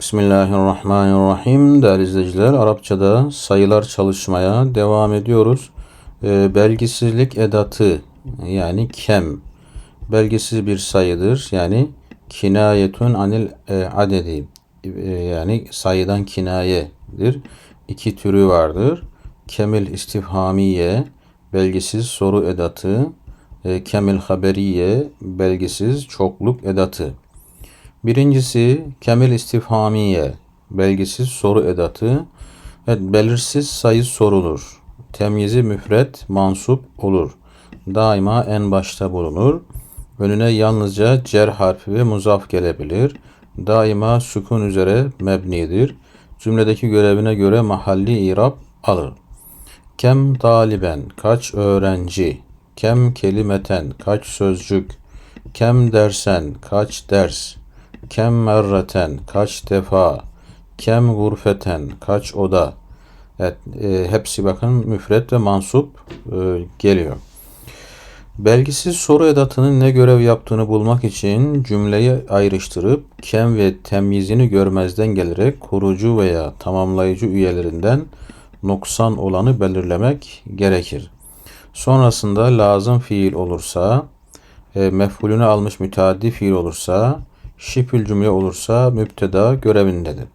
Bismillahirrahmanirrahim. Değerli izleyiciler, Arapçada sayılar çalışmaya devam ediyoruz. Ee, belgisizlik edatı yani kem belgisiz bir sayıdır. Yani kinayetun anil e, adedi e, yani sayıdan kinayedir. İki türü vardır. Kemil istifhamiye belgisiz soru edatı, e, kemil haberiye belgisiz çokluk edatı. Birincisi kemil istifhamiye, belgisiz soru edatı. Evet, belirsiz sayı sorulur. Temyizi müfret, mansup olur. Daima en başta bulunur. Önüne yalnızca cer harfi ve muzaf gelebilir. Daima sükun üzere mebnidir. Cümledeki görevine göre mahalli irab alır. Kem taliben, kaç öğrenci. Kem kelimeten, kaç sözcük. Kem dersen, kaç ders. Kem merreten kaç defa, kem gurfeten kaç oda. Evet, e, hepsi bakın müfret ve mansup e, geliyor. Belgisiz soru edatının ne görev yaptığını bulmak için cümleyi ayrıştırıp kem ve temyizini görmezden gelerek kurucu veya tamamlayıcı üyelerinden noksan olanı belirlemek gerekir. Sonrasında lazım fiil olursa, e, mef'ulünü almış müteaddi fiil olursa şifül cümle olursa müpteda görevindedir.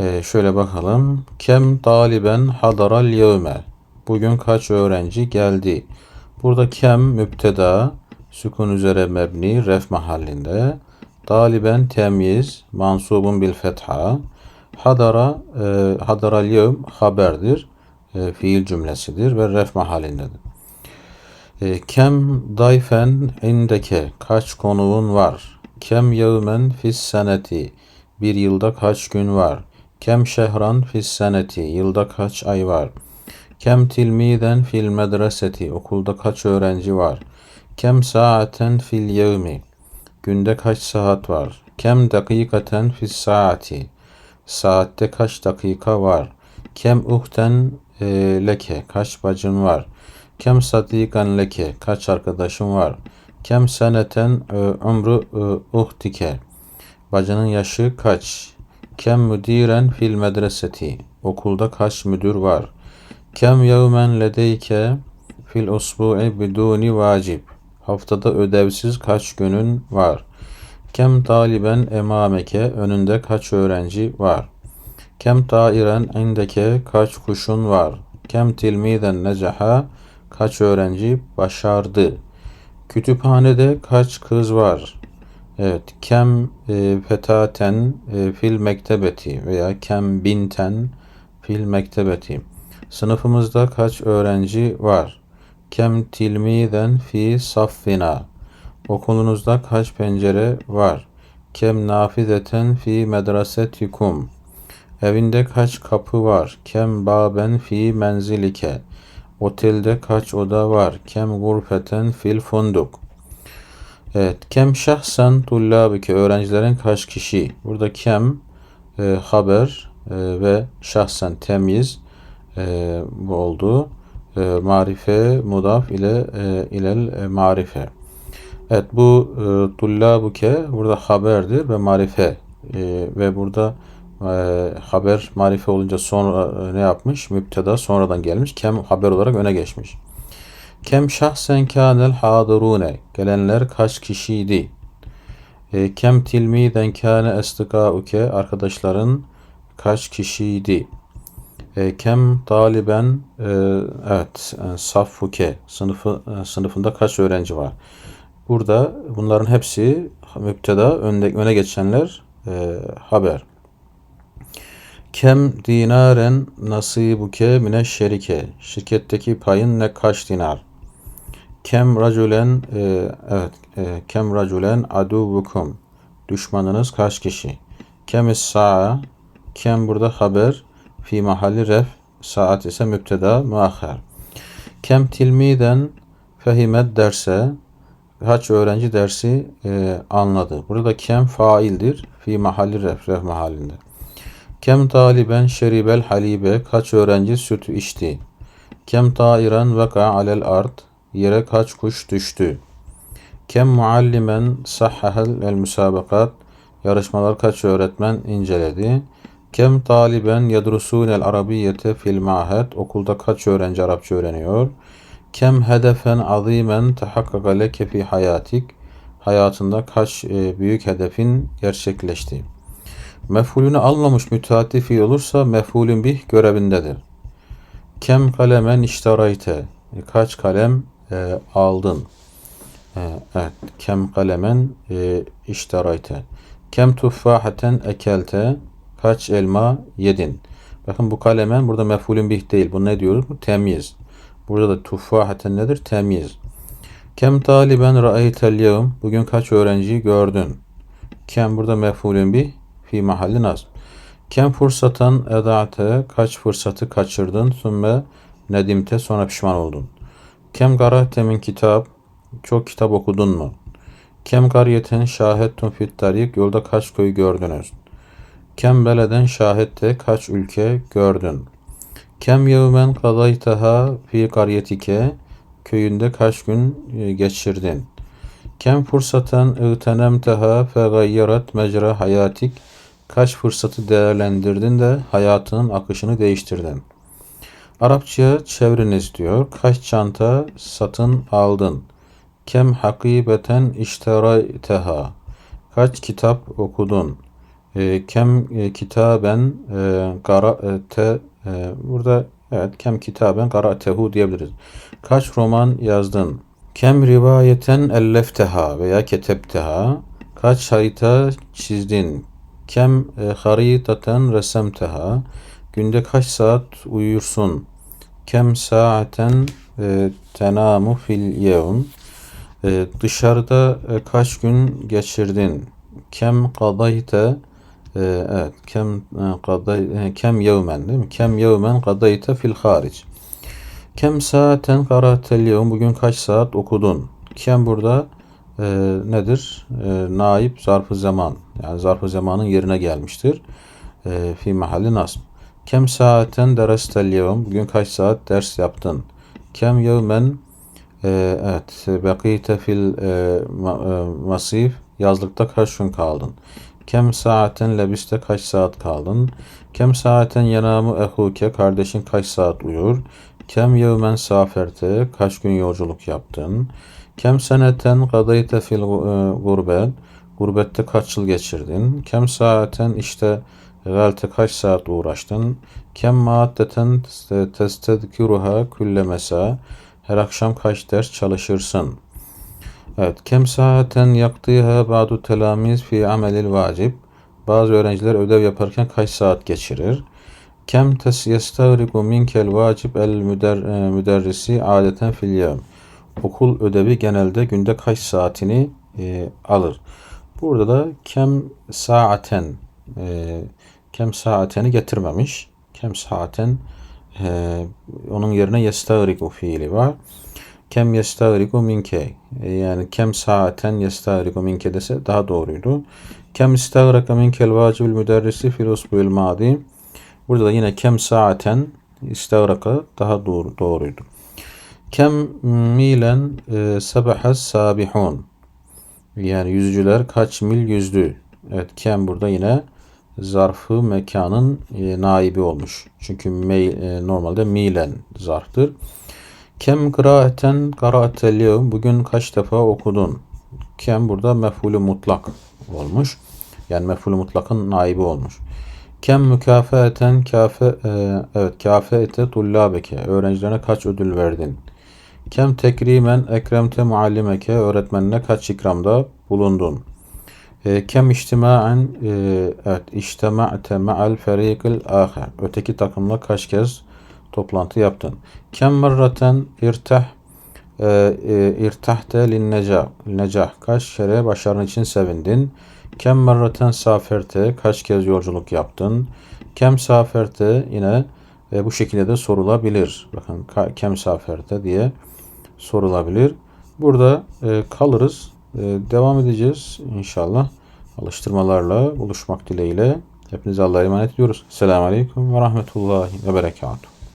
Ee, şöyle bakalım. Kem taliben hadaral yevme. Bugün kaç öğrenci geldi? Burada kem müpteda sükun üzere mebni ref mahallinde. Taliben temyiz mansubun bil fetha. Hadara e, hadaral yevm haberdir. E, fiil cümlesidir ve ref mahallindedir. E, kem dayfen indeke kaç konuğun var? Kem yevmen fis seneti. Bir yılda kaç gün var? Kem şehran fis seneti. Yılda kaç ay var? Kem tilmiden fil medreseti. Okulda kaç öğrenci var? Kem saaten fil yevmi. Günde kaç saat var? Kem dakikaten fis saati. Saatte kaç dakika var? Kem uhten e, leke. Kaç bacın var? Kem sadikan leke. Kaç arkadaşın var? Kem seneten e, ömrü e, uhtike. Bacının yaşı kaç? Kem müdiren fil medreseti. Okulda kaç müdür var? Kem yevmen ledeyke fil usbu'i biduni vacib. Haftada ödevsiz kaç günün var? Kem taliben emameke önünde kaç öğrenci var? Kem tairen indeke kaç kuşun var? Kem tilmiden necaha kaç öğrenci başardı? Kütüphanede kaç kız var? Evet, kem e, fetaten e, fil mektebeti veya kem binten fil mektebeti. Sınıfımızda kaç öğrenci var? Kem tilmiden fi saffina. Okulunuzda kaç pencere var? Kem nafideten fi medresetikum. Evinde kaç kapı var? Kem baben fi menzilike. Otelde kaç oda var? Kem gurfeten fil funduk. Evet. Kem şahsen tullabike öğrencilerin kaç kişi? Burada kem e, haber e, ve şahsen temyiz e, bu oldu. E, marife mudaf ile e, ilel e, marife. Evet bu e, tullabuke burada haberdir ve marife e, ve burada e, haber marife olunca sonra e, ne yapmış? Müpteda sonradan gelmiş. Kem haber olarak öne geçmiş. Kem şahsen kânel hadirune. Gelenler kaç kişiydi? E, kem tilmiden kâne estikâuke. Arkadaşların kaç kişiydi? E, kem taliben e, evet e, saffuke sınıfı e, sınıfında kaç öğrenci var? Burada bunların hepsi müpteda önde, öne geçenler e, haber. Kem dinaren nasibuke mine şerike. Şirketteki payın ne kaç dinar? Kem raculen e, evet e, kem raculen aduvukum. Düşmanınız kaç kişi? Kem sa'a kem burada haber fi mahalli ref saat ise müpteda muahhar. Kem tilmiden fehimet derse kaç öğrenci dersi e, anladı. Burada kem faildir. Fi mahalli ref, ref mahallinde. Kem taliben şeribel halibe kaç öğrenci sütü içti. Kem tairan veka alel ard yere kaç kuş düştü. Kem muallimen sahhahel el müsabakat Yarışmalar kaç öğretmen inceledi? Kem taliben yedrusunel arabiyete fil ma'hed. Okulda kaç öğrenci Arapça öğreniyor? Kem hedefen azimen tehakkaka leke fi hayatik. Hayatında kaç e, büyük hedefin gerçekleşti? Mef'ulünü almamış müteaddi olursa mef'ulün bih görevindedir. Kem kalemen iştarayte. E, Kaç kalem e, aldın? E, evet. Kem kalemen e, iştarayte. Kem tuffahaten ekelte. Kaç elma yedin? Bakın bu kalemen burada mef'ulün bih değil. Bu ne diyoruz? Bu temyiz. Burada da tuffahaten nedir? Temyiz. Kem taliben ra'eytel yevm. Bugün kaç öğrenciyi gördün? Kem burada mef'ulün bih fi mahalli nasb. Kem fırsatan edate kaç fırsatı kaçırdın sümme nedimte sonra pişman oldun. Kem garahte min kitap çok kitap okudun mu? Kem gariyeten şahettun fit tarik yolda kaç köy gördünüz? Kem beleden şahette kaç ülke gördün? Kem yevmen kadaytaha fi kariyetike köyünde kaç gün e, geçirdin? Kem fırsaten ıtenemteha fe gayyarat mecra hayatik kaç fırsatı değerlendirdin de hayatının akışını değiştirdin? Arapçaya çevriniz diyor. Kaç çanta satın aldın? Kem hakibeten işterayteha. Kaç kitap okudun? E, kem e, kitaben e, qara'te e, burada evet kem kitaben qara'tehu diyebiliriz. Kaç roman yazdın? Kem rivayeten ellefteha veya ketebteha. Kaç harita çizdin? Kem e, haritaten resemteha. Günde kaç saat uyursun? Kem saaten e, tenamu fil yevm. E, dışarıda kaç gün geçirdin? Kem kadayte evet kem kaday kem yevmen değil mi? Kem yevmen kadayte fil haric. Kem saaten karatel yevm. Bugün kaç saat okudun? Kem burada e, nedir? E, naip zarfı zaman. Yani zarfı zamanın yerine gelmiştir. E, fi mahalli nasb. Kem saaten derestel yevm. Bugün kaç saat ders yaptın? Kem yevmen e, evet bakite fil e, e, masif. Yazlıkta kaç gün kaldın? Kem saaten lebiste kaç saat kaldın? Kem saaten yenamu ehuke kardeşin kaç saat uyur? Kem yevmen saferte kaç gün yolculuk yaptın? Kem seneten kadayte fil e, gurbet gurbette kaç yıl geçirdin? Kem saaten işte galte kaç saat uğraştın? Kem maaddeten testedkiruha külle mesa her akşam kaç ders çalışırsın? Evet. Kem saaten yaktıha ba'du telamiz fi amelil vacib. Bazı öğrenciler ödev yaparken kaç saat geçirir? Kem tes yestagriku minkel vacib el e, müderrisi adeten fil yevm. Okul ödevi genelde günde kaç saatini e, alır? Burada da kem saaten e, kem saateni getirmemiş. Kem saaten e, onun yerine yestagriku fiili var. Kem yestagriku minke. E, yani kem saaten yestagriku minke dese daha doğruydu. Kem istagraka minkel vacibül müderrisi fil usbu'l madi. Burada da yine kem saaten istagraka daha doğru, doğruydu. Kem milen e, sebahas sabihun. Yani yüzücüler kaç mil yüzdü. Evet kem burada yine zarfı mekanın e, naibi olmuş. Çünkü me, e, normalde milen zarftır. Kem kıraeten karaatel. Bugün kaç defa okudun? Kem burada mef'ulü mutlak olmuş. Yani mef'ulü mutlakın naibi olmuş. Kem mükafaeten kafe e, evet kafete tullabeke. Öğrencilerine kaç ödül verdin? Kem tekrimen ekremte muallimeke. Öğretmenine kaç ikramda bulundun? E, kem içtimaen e, evet içtema'te ma'al ferikil ahir. Öteki takımla kaç kez toplantı yaptın. Kem merraten irtah e, e, irtahte lin necah. necah. Kaç kere başarın için sevindin. Kem merraten saferte. Kaç kez yolculuk yaptın. Kem saferte yine e, bu şekilde de sorulabilir. Bakın kem saferte diye sorulabilir. Burada e, kalırız. E, devam edeceğiz inşallah. Alıştırmalarla buluşmak dileğiyle. Hepinize Allah'a emanet ediyoruz. Selamun Aleyküm ve Rahmetullahi ve Berekatuhu.